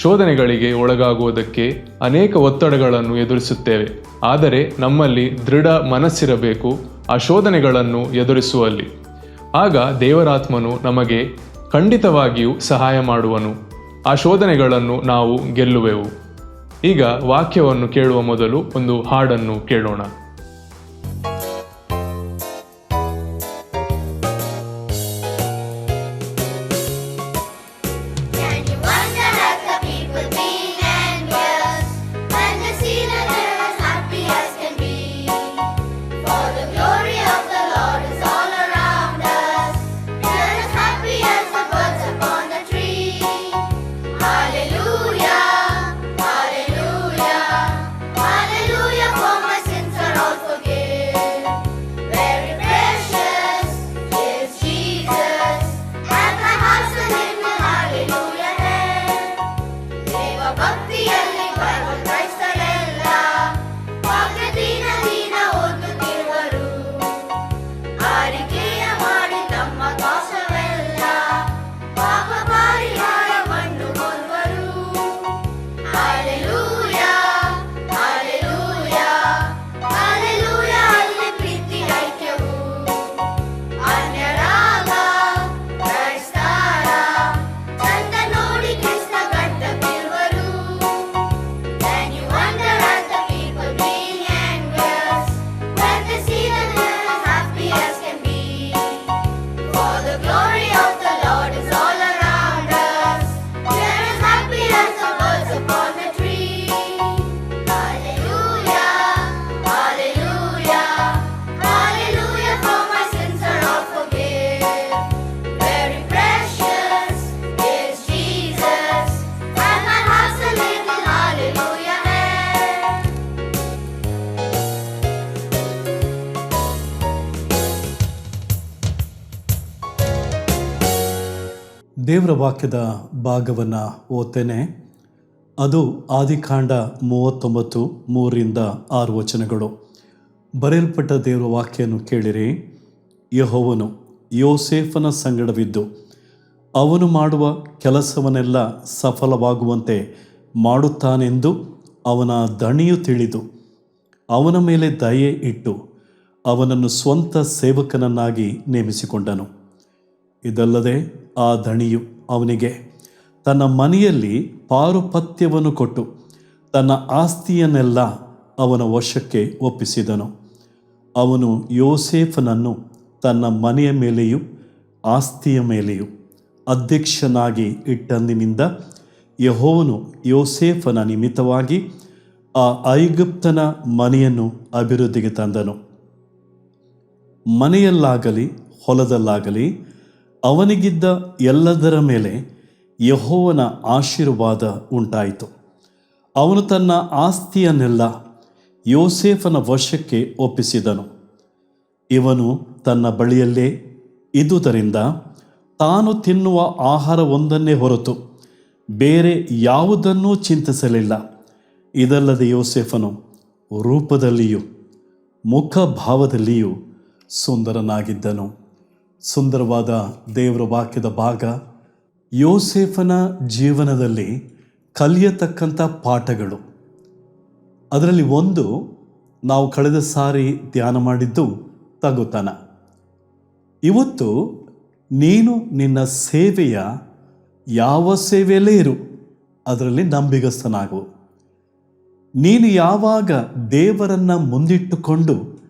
ಶೋಧನೆಗಳಿಗೆ ಒಳಗಾಗುವುದಕ್ಕೆ ಅನೇಕ ಒತ್ತಡಗಳನ್ನು ಎದುರಿಸುತ್ತೇವೆ. ಆದರೆ ನಮ್ಮಲ್ಲಿ ದೃಢ ಮನಸ್ಸಿರಬೇಕು ಆ ಶೋಧನೆಗಳನ್ನು ಎದುರಿಸುವಲ್ಲಿ. ಆಗ ದೇವರಾತ್ಮನು ನಮಗೆ ಖಂಡಿತವಾಗಿಯೂ ಸಹಾಯ ಮಾಡುವನು. ಆ ಶೋಧನೆಗಳನ್ನು ನಾವು ಗೆಲ್ಲುವೆವು. ಈಗ ವಾಕ್ಯವನ್ನು ಕೇಳುವ ಮೊದಲು ಒಂದು ಹಾಡನ್ನು ಕೇಳೋಣ. ದೇವರ ವಾಕ್ಯದ ಭಾಗವನ್ನು ಓದ್ತೇನೆ. ಅದು ಆದಿಕಾಂಡ ಮೂವತ್ತೊಂಬತ್ತು ಮೂರರಿಂದ ಆರು ವಚನಗಳು. ಬರೆಯಲ್ಪಟ್ಟ ದೇವರ ವಾಕ್ಯವನ್ನು ಕೇಳಿರಿ. ಯಹೋವನು ಯೋಸೇಫನ ಸಂಗಡವಿದ್ದು, ಅವನು ಮಾಡುವ ಕೆಲಸವನ್ನೆಲ್ಲ ಸಫಲವಾಗುವಂತೆ ಮಾಡುತ್ತಾನೆಂದು ಅವನ ದಣಿಯು ತಿಳಿದು, ಅವನ ಮೇಲೆ ದಯೆ ಇಟ್ಟು ಅವನನ್ನು ಸ್ವಂತ ಸೇವಕನನ್ನಾಗಿ ನೇಮಿಸಿಕೊಂಡನು. ಇದಲ್ಲದೆ ಆ ಧಣಿಯು ಅವನಿಗೆ, ತನ್ನ ಮನೆಯಲ್ಲಿ ಪಾರುಪತ್ಯವನ್ನು ಕೊಟ್ಟು ತನ್ನ ಆಸ್ತಿಯನ್ನೆಲ್ಲ ಅವನ ವಶಕ್ಕೆ ಒಪ್ಪಿಸಿದನು. ಅವನು ಯೋಸೇಫನನ್ನು ತನ್ನ ಮನೆಯ ಮೇಲೆಯೂ ಆಸ್ತಿಯ ಮೇಲೆಯೂ ಅಧ್ಯಕ್ಷನಾಗಿ ಇಟ್ಟಂದಿನಿಂದ ಯಹೋವನು ಯೋಸೇಫನ ನಿಮಿತ್ತವಾಗಿ ಆ ಐಗುಪ್ತನ ಮನೆಯನ್ನು ಅಭಿವೃದ್ಧಿಗೆ ತಂದನು. ಮನೆಯಲ್ಲಾಗಲಿ, ಹೊಲದಲ್ಲಾಗಲಿ ಅವನಿಗಿದ್ದ ಎಲ್ಲದರ ಮೇಲೆ ಯಹೋವನ ಆಶೀರ್ವಾದ ಉಂಟಾಯಿತು. ಅವನು ತನ್ನ ಆಸ್ತಿಯನ್ನೆಲ್ಲ ಯೋಸೇಫನ ವಶಕ್ಕೆ ಒಪ್ಪಿಸಿದನು. ಇವನು ತನ್ನ ಬಳಿಯಲ್ಲೇ ಇದ್ದುದರಿಂದ ತಾನು ತಿನ್ನುವ ಆಹಾರವೊಂದನ್ನೇ ಹೊರತು ಬೇರೆ ಯಾವುದನ್ನೂ ಚಿಂತಿಸಲಿಲ್ಲ. ಇದಲ್ಲದೆ ಯೋಸೇಫನು ರೂಪದಲ್ಲಿಯೂ ಮುಖಭಾವದಲ್ಲಿಯೂ ಸುಂದರನಾಗಿದ್ದನು. ಸುಂದರವಾದ ದೇವರ ವಾಕ್ಯದ ಭಾಗ, ಯೋಸೇಫನ ಜೀವನದಲ್ಲಿ ಕಲಿಯತಕ್ಕಂಥ ಪಾಠಗಳು. ಅದರಲ್ಲಿ ಒಂದು, ನಾವು ಕಳೆದ ಸಾರಿ ಧ್ಯಾನ ಮಾಡಿದ್ದು ತಗುತನ. ಇವತ್ತು, ನೀನು ನಿನ್ನ ಸೇವೆಯ ಯಾವ ಸೇವೆಯಲ್ಲೇ ಇರು, ಅದರಲ್ಲಿ ನಂಬಿಗಸ್ತನಾಗು. ನೀನು ಯಾವಾಗ ದೇವರನ್ನು ಮುಂದಿಟ್ಟುಕೊಂಡು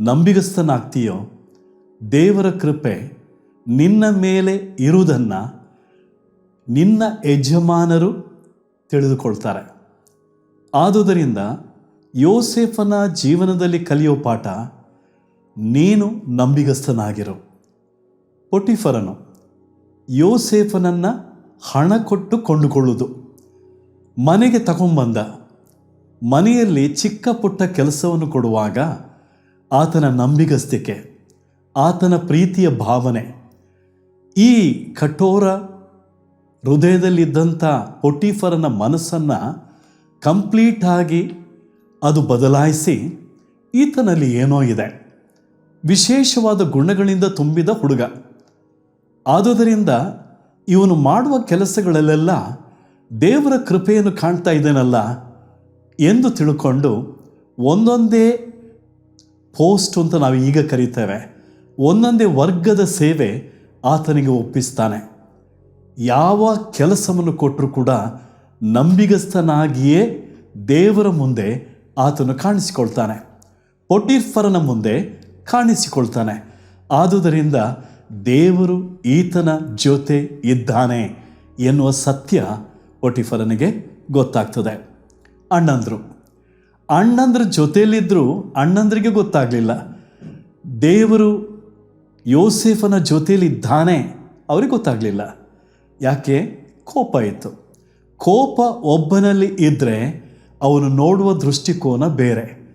ನಂಬಿಗಸ್ತನಾಗ್ತೀಯೋ ದೇವರ ಕೃಪೆ ನಿನ್ನ ಮೇಲೆ ಇರುವುದನ್ನು ನಿನ್ನ ಯಜಮಾನರು ತಿಳಿದುಕೊಳ್ತಾರೆ. ಆದುದರಿಂದ ಯೋಸೇಫನ ಜೀವನದಲ್ಲಿ ಕಲಿಯೋ ಪಾಠ, ನೀನು ನಂಬಿಗಸ್ತನಾಗಿರು ಪೊಟಿಫರನು ಯೋಸೇಫನನ್ನು ಹಣ ಕೊಟ್ಟು ಕೊಂಡುಕೊಳ್ಳುವುದು ಮನೆಗೆ ತಗೊಂಬಂದ, ಮನೆಯಲ್ಲಿ ಚಿಕ್ಕ ಪುಟ್ಟ ಕೆಲಸವನ್ನು ಕೊಡುವಾಗ ಆತನ ನಂಬಿಗಸ್ತಿಕೆ. ಆತನ ಪ್ರೀತಿಯ ಭಾವನೆ. ಈ ಕಠೋರ ಹೃದಯದಲ್ಲಿದ್ದಂಥ ಪೊಟೀಫರನ ಮನಸ್ಸನ್ನು ಕಂಪ್ಲೀಟಾಗಿ ಅದು ಬದಲಾಯಿಸಿ ಈತನಲ್ಲಿ ಏನೋ ಇದೆ. ವಿಶೇಷವಾದ ಗುಣಗಳಿಂದ ತುಂಬಿದ ಹುಡುಗ. ಆದುದರಿಂದ ಇವನು ಮಾಡುವ ಕೆಲಸಗಳಲ್ಲೆಲ್ಲ ದೇವರ ಕೃಪೆಯನ್ನು ಕಾಣ್ತಾ ಇದ್ದೇನಲ್ಲ ಎಂದು ತಿಳ್ಕೊಂಡು ಒಂದೊಂದೇ ಪೋಸ್ಟ್ ಅಂತ ನಾವು ಈಗ ಕರಿತೇವೆ. ಒಂದೊಂದೇ ವರ್ಗದ ಸೇವೆ ಆತನಿಗೆ ಒಪ್ಪಿಸ್ತಾನೆ. ಯಾವ ಕೆಲಸವನ್ನು ಕೊಟ್ಟರೂ ಕೂಡ ನಂಬಿಗಸ್ತನಾಗಿಯೇ ದೇವರ ಮುಂದೆ ಆತನು ಕಾಣಿಸಿಕೊಳ್ತಾನೆ. ಪೊಟೀಫರನ ಮುಂದೆ ಕಾಣಿಸಿಕೊಳ್ತಾನೆ. ಆದುದರಿಂದ ದೇವರು ಈತನ ಜೊತೆ ಇದ್ದಾನೆ ಎನ್ನುವ ಸತ್ಯ ಪೊಟಿಫರನಿಗೆ ಗೊತ್ತಾಗ್ತದೆ. ಅಣ್ಣಂದರು. ಅಣ್ಣಂದ್ರ ಜೊತೆಯಲ್ಲಿದ್ದರೂ ಅಣ್ಣಂದ್ರಿಗೆ ಗೊತ್ತಾಗಲಿಲ್ಲ. ದೇವರು ಯೋಸೇಫನ ಜೊತೆಯಲ್ಲಿದ್ದಾನೆ. ಅವ್ರಿಗೆ ಗೊತ್ತಾಗಲಿಲ್ಲ. ಯಾಕೆ? ಕೋಪ ಇತ್ತು. ಕೋಪ ಒಬ್ಬನಲ್ಲಿ ಇದ್ದರೆ ಅವನು ನೋಡುವ ದೃಷ್ಟಿಕೋನ ಬೇರೆ.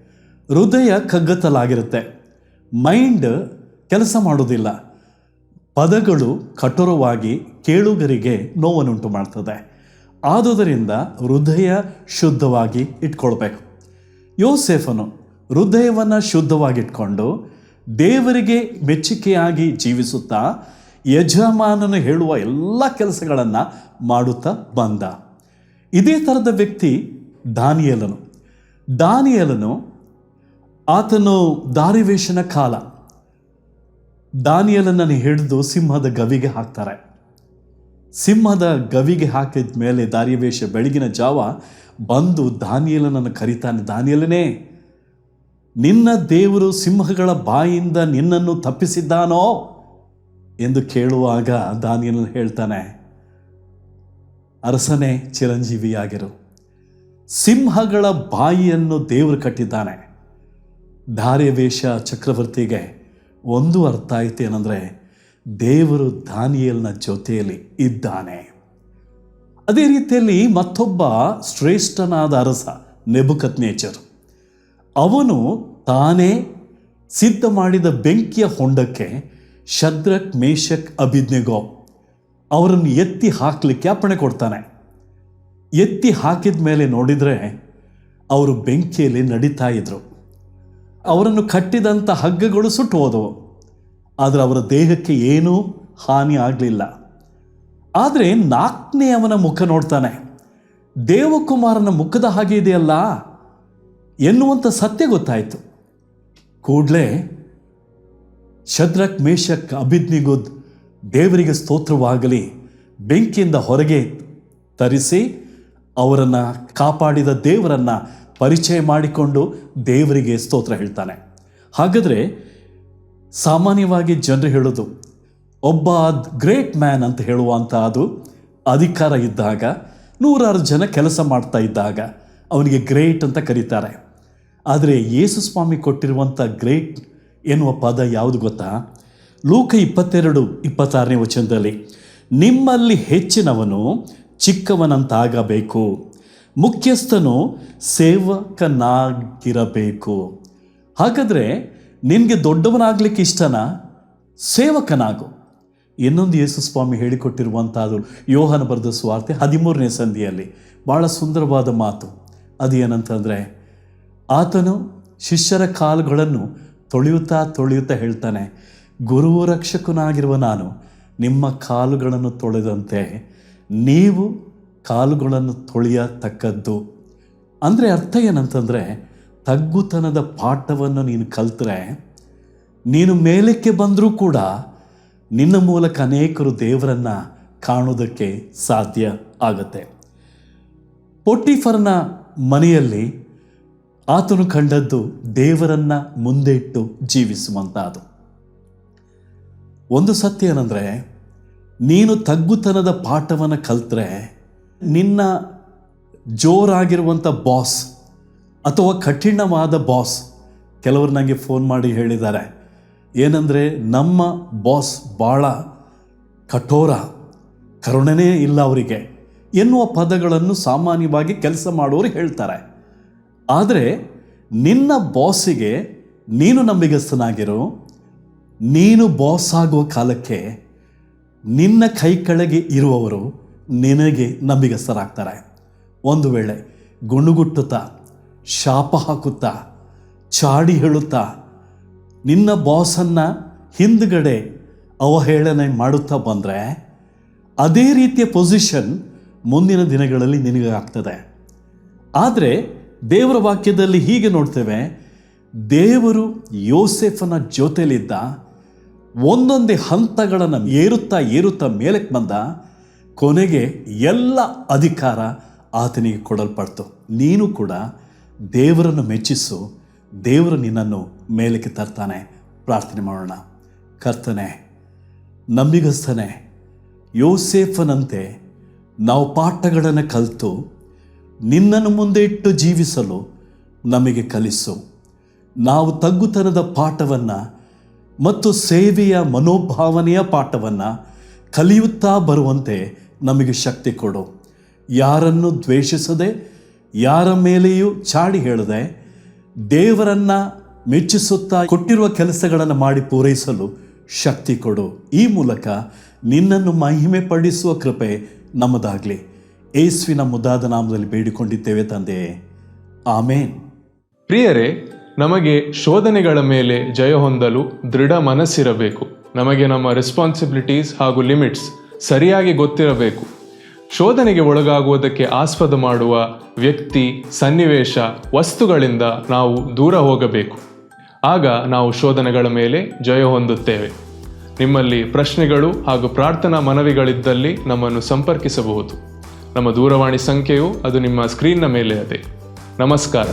ಹೃದಯ ಕಗ್ಗತ್ತಲಾಗಿರುತ್ತೆ. ಮೈಂಡ್ ಕೆಲಸ ಮಾಡೋದಿಲ್ಲ ಪದಗಳು ಕಠೋರವಾಗಿ ಕೇಳುಗರಿಗೆ ನೋವನ್ನುಂಟು ಮಾಡ್ತದೆ. ಆದುದರಿಂದ ಹೃದಯ ಶುದ್ಧವಾಗಿ ಇಟ್ಕೊಳ್ಬೇಕು. ಯೋಸೇಫನು ಹೃದಯವನ್ನು ಶುದ್ಧವಾಗಿಟ್ಕೊಂಡು ದೇವರಿಗೆ ಮೆಚ್ಚುಗೆಯಾಗಿ ಜೀವಿಸುತ್ತಾ ಯಜಮಾನನು ಹೇಳುವ ಎಲ್ಲ ಕೆಲಸಗಳನ್ನು ಮಾಡುತ್ತಾ ಬಂದ. ಇದೇ ಥರದ ವ್ಯಕ್ತಿ ದಾನಿಯಲನು. ದಾನಿಯಲನು ಆತನು ದಾರಿವೇಶನ ಕಾಲ. ದಾನಿಯಲನನ್ನು ಹಿಡಿದು ಸಿಂಹದ ಗವಿಗೆ ಹಾಕ್ತಾರೆ. ಸಿಂಹದ ಗವಿಗೆ ಹಾಕಿದ ಮೇಲೆ ದಾರಿವೇಶ ಬೆಳಗಿನ ಜಾವ ಬಂದು ದಾನಿಯಲನನ್ನು ಕರೀತಾನೆ, ದಾನಿಯಲನೇ ನಿನ್ನ ದೇವರು ಸಿಂಹಗಳ ಬಾಯಿಂದ ನಿನ್ನನ್ನು ತಪ್ಪಿಸಿದ್ದಾನೋ ಎಂದು ಕೇಳುವಾಗ ದಾನಿಯಲ್ ಹೇಳ್ತಾನೆ, ಅರಸನೇ, ಚಿರಂಜೀವಿಯಾಗಿರು. ಸಿಂಹಗಳ ಬಾಯಿಯನ್ನು ದೇವರು ಕಟ್ಟಿದ್ದಾನೆ. ದಾರ್ಯವೇಶ ಚಕ್ರವರ್ತಿಗೆ ಒಂದು ಅರ್ಥ ಆಯ್ತು ಏನಂದರೆ, ದೇವರು ದಾನಿಯಲ್ನ ಜೊತೆಯಲ್ಲಿ ಇದ್ದಾನೆ. ಅದೇ ರೀತಿಯಲ್ಲಿ ಮತ್ತೊಬ್ಬ ಶ್ರೇಷ್ಠನಾದ ಅರಸ ನೆಬುಕತ್ ನೇಚರ್ ಅವನು ತಾನೇ ಸಿದ್ಧ ಮಾಡಿದ ಬೆಂಕಿಯ ಹೊಂಡಕ್ಕೆ ಶದ್ರಕ್ ಮೇಷಕ್ ಅಭಿಜ್ಞೆಗೋ ಅವರನ್ನು ಎತ್ತಿ ಹಾಕಲಿಕ್ಕೆ ಅಪ್ಪಣೆ ಕೊಡ್ತಾನೆ. ಎತ್ತಿ ಹಾಕಿದ ಮೇಲೆ ನೋಡಿದರೆ ಅವರು ಬೆಂಕಿಯಲ್ಲಿ ನಡೀತಾ ಇದ್ರು. ಅವರನ್ನು ಕಟ್ಟಿದಂಥ ಹಗ್ಗಗಳು ಸುಟ್ಟು ಹೋದವು. ಆದರೆ ಅವರ ದೇಹಕ್ಕೆ ಏನೂ ಹಾನಿ ಆಗಲಿಲ್ಲ. ಆದರೆ ನಾಲ್ಕನೇ ಅವನ ಮುಖ ನೋಡ್ತಾನೆ. ದೇವಕುಮಾರನ ಮುಖದ ಹಾಗೆ ಇದೆಯಲ್ಲ? ಎನ್ನುವಂಥ ಸತ್ಯ ಗೊತ್ತಾಯಿತು. ಕೂಡಲೇ ಶದ್ರಕ್ ಮೇಷಕ್ ಅಭಿಜ್ಞಿಗುದ್ ದೇವರಿಗೆ ಸ್ತೋತ್ರವಾಗಲಿ, ಬೆಂಕಿಯಿಂದ ಹೊರಗೆ ತರಿಸಿ ಅವರನ್ನು ಕಾಪಾಡಿದ ದೇವರನ್ನು ಪರಿಚಯ ಮಾಡಿಕೊಂಡು ದೇವರಿಗೆ ಸ್ತೋತ್ರ ಹೇಳ್ತಾನೆ. ಹಾಗಾದರೆ ಸಾಮಾನ್ಯವಾಗಿ ಜನರು ಹೇಳೋದು, ಒಬ್ಬ ಗ್ರೇಟ್ ಮ್ಯಾನ್ ಅಂತ ಹೇಳುವಂಥ ಅದು ಅಧಿಕಾರ ಇದ್ದಾಗ, ನೂರಾರು ಜನ ಕೆಲಸ ಮಾಡ್ತಾ ಇದ್ದಾಗ, ಅವನಿಗೆ ಗ್ರೇಟ್ ಅಂತ ಕರೀತಾರೆ. ಆದರೆ ಯೇಸು ಸ್ವಾಮಿ ಕೊಟ್ಟಿರುವಂಥ ಗ್ರೇಟ್ ಎನ್ನುವ ಪದ ಯಾವುದು ಗೊತ್ತಾ? ಲೂಕ ಇಪ್ಪತ್ತೆರಡು ಇಪ್ಪತ್ತಾರನೇ ವಚನದಲ್ಲಿ, ನಿಮ್ಮಲ್ಲಿ ಹೆಚ್ಚಿನವನು ಚಿಕ್ಕವನಂತಾಗಬೇಕು, ಮುಖ್ಯಸ್ಥನು ಸೇವಕನಾಗಿರಬೇಕು. ಹಾಗಾದರೆ ನಿನಗೆ ದೊಡ್ಡವನಾಗಲಿಕ್ಕೆ ಇಷ್ಟನಾ? ಸೇವಕನಾಗು. ಇನ್ನೊಂದು ಯೇಸು ಸ್ವಾಮಿ ಹೇಳಿಕೊಟ್ಟಿರುವಂಥದ್ದು ಯೋಹನ ಬರೆದ ಸ್ವಾರ್ತೆ ಹದಿಮೂರನೇ ಸಂಧಿಯಲ್ಲಿ. ಭಾಳ ಸುಂದರವಾದ ಮಾತು. ಅದು ಏನಂತಂದರೆ ಆತನು ಶಿಷ್ಯರ ಕಾಲುಗಳನ್ನು ತೊಳೆಯುತ್ತಾ ತೊಳೆಯುತ್ತಾ ಹೇಳ್ತಾನೆ ಗುರು ರಕ್ಷಕನಾಗಿರುವ ನಾನು ನಿಮ್ಮ ಕಾಲುಗಳನ್ನು ತೊಳೆದಂತೆ ನೀವು ಕಾಲುಗಳನ್ನು ತೊಳೆಯತಕ್ಕದ್ದು. ಅಂದರೆ ಅರ್ಥ ಏನಂತಂದರೆ, ತಗ್ಗುತನದ ಪಾಠವನ್ನು ನೀನು ಕಲ್ತರೆ, ನೀನು ಮೇಲಕ್ಕೆ ಬಂದರೂ ಕೂಡ ನಿನ್ನ ಮೂಲಕ ಅನೇಕರು ದೇವರನ್ನು ಕಾಣೋದಕ್ಕೆ ಸಾಧ್ಯ ಆಗುತ್ತೆ. ಪೊಟ್ಟಿಫರ್ನ ಮನೆಯಲ್ಲಿ ಆತನು ಕಂಡದ್ದು ದೇವರನ್ನ ಮುಂದೆ ಇಟ್ಟು ಜೀವಿಸುವಂಥದ್ದು ಒಂದು ಸತ್ಯ ಏನಂದರೆ, ನೀನು ತಗ್ಗುತನದ ಪಾಠವನ್ನು ಕಲ್ತ್ರೆ, ನಿನ್ನ ಜೋರಾಗಿರುವಂಥ ಬಾಸ್ ಅಥವಾ ಕಠಿಣವಾದ ಬಾಸ್, ಕೆಲವರು ನನಗೆ ಫೋನ್ ಮಾಡಿ ಹೇಳಿದ್ದಾರೆ, ಏನಂದರೆ, ನಮ್ಮ ಬಾಸ್ ಭಾಳ ಕಠೋರ, ಕರುಣನೇ ಇಲ್ಲ ಅವರಿಗೆ ಎನ್ನುವ ಪದಗಳನ್ನು ಸಾಮಾನ್ಯವಾಗಿ ಕೆಲಸ ಮಾಡೋರು ಹೇಳ್ತಾರೆ. ಆದರೆ ನಿನ್ನ ಬಾಸಿಗೆ ನೀನು ನಂಬಿಗಸ್ತನಾಗಿರು, ನೀನು ಬಾಸ್ ಆಗುವ ಕಾಲಕ್ಕೆ ನಿನ್ನ ಕೈ ಕೆಳಗೆ ಇರುವವರು ನಿನಗೆ ನಂಬಿಗಸ್ತರಾಗ್ತಾರೆ. ಒಂದು ವೇಳೆ ಗುಣುಗುಟ್ಟುತ್ತಾ, ಶಾಪ ಹಾಕುತ್ತಾ, ಚಾಡಿ ಹೇಳುತ್ತಾ, ನಿನ್ನ ಬಾಸನ್ನು ಹಿಂದ್ಗಡೆ ಅವಹೇಳನೆ ಮಾಡುತ್ತಾ ಬಂದರೆ, ಅದೇ ರೀತಿಯ ಪೊಸಿಷನ್ ಮುಂದಿನ ದಿನಗಳಲ್ಲಿ ನಿನಗೆ ಆಗ್ತದೆ ಆದರೆ ದೇವರ ವಾಕ್ಯದಲ್ಲಿ ಹೀಗೆ ನೋಡ್ತೇವೆ, ದೇವರು ಯೋಸೆಫನ ಜೊತೆಲಿದ್ದ ಒಂದೊಂದೇ ಹಂತಗಳನ್ನು ಏರುತ್ತಾ ಏರುತ್ತಾ ಮೇಲಕ್ಕೆ ಬಂದ, ಕೊನೆಗೆ ಎಲ್ಲ ಅಧಿಕಾರ ಆತನಿಗೆ ಕೊಡಲ್ಪಡ್ತು. ನೀನು ಕೂಡ ದೇವರನ್ನು ಮೆಚ್ಚಿಸು, ದೇವರು ನಿನ್ನನ್ನು ಮೇಲಕ್ಕೆ ತರ್ತಾನೆ. ಪ್ರಾರ್ಥನೆ ಮಾಡೋಣ. ಕರ್ತನೆ, ನಂಬಿಗಸ್ತನೆ, ಯೋಸೇಫನಂತೆ ನಾವು ಪಾಠಗಳನ್ನು ಕಲಿತು ನಿನ್ನನ್ನು ಮುಂದೆ ಇಟ್ಟು ಜೀವಿಸಲು ನಮಗೆ ಕಲಿಸು. ನಾವು ತಗ್ಗುತನದ ಪಾಠವನ್ನು ಮತ್ತು ಸೇವೆಯ ಮನೋಭಾವನೆಯ ಪಾಠವನ್ನು ಕಲಿಯುತ್ತಾ ಬರುವಂತೆ ನಮಗೆ ಶಕ್ತಿ ಕೊಡು. ಯಾರನ್ನು ದ್ವೇಷಿಸದೆ, ಯಾರ ಮೇಲೆಯೂ ಚಾಡಿ ಹೇಳದೆ, ದೇವರನ್ನು ಮೆಚ್ಚಿಸುತ್ತಾ ಕೊಟ್ಟಿರುವ ಕೆಲಸಗಳನ್ನು ಮಾಡಿ ಪೂರೈಸಲು ಶಕ್ತಿ ಕೊಡು. ಈ ಮೂಲಕ ನಿನ್ನನ್ನು ಮಹಿಮೆ ಪಡಿಸುವ ಕೃಪೆ ನಮ್ಮದಾಗಲಿ. ಏಸುವಿನ ಮುದ್ದಾದ ನಾಮದಲ್ಲಿ ಬೇಡಿಕೊಂಡಿದ್ದೇವೆ ತಂದೆ. ಆಮೇನ್. ಪ್ರಿಯರೇ, ನಮಗೆ ಶೋಧನೆಗಳ ಮೇಲೆ ಜಯ ಹೊಂದಲು ದೃಢ ಮನಸ್ಸಿರಬೇಕು. ನಮಗೆ ನಮ್ಮ ರೆಸ್ಪಾನ್ಸಿಬಿಲಿಟೀಸ್ ಹಾಗೂ ಲಿಮಿಟ್ಸ್ ಸರಿಯಾಗಿ ಗೊತ್ತಿರಬೇಕು. ಶೋಧನೆಗೆ ಒಳಗಾಗುವುದಕ್ಕೆ ಆಸ್ಪದ ಮಾಡುವ ವ್ಯಕ್ತಿ, ಸನ್ನಿವೇಶ, ವಸ್ತುಗಳಿಂದ ನಾವು ದೂರ ಹೋಗಬೇಕು. ಆಗ ನಾವು ಶೋಧನೆಗಳ ಮೇಲೆ ಜಯ ಹೊಂದುತ್ತೇವೆ. ನಿಮ್ಮಲ್ಲಿ ಪ್ರಶ್ನೆಗಳು ಹಾಗೂ ಪ್ರಾರ್ಥನಾ ಮನವಿಗಳಿದ್ದಲ್ಲಿ ನಮ್ಮನ್ನು ಸಂಪರ್ಕಿಸಬಹುದು. ನಮ್ಮ ದೂರವಾಣಿ ಸಂಖ್ಯೆಯು ಅದು ನಿಮ್ಮ ಸ್ಕ್ರೀನ್ನ ಮೇಲೆ ಅದೇ. ನಮಸ್ಕಾರ.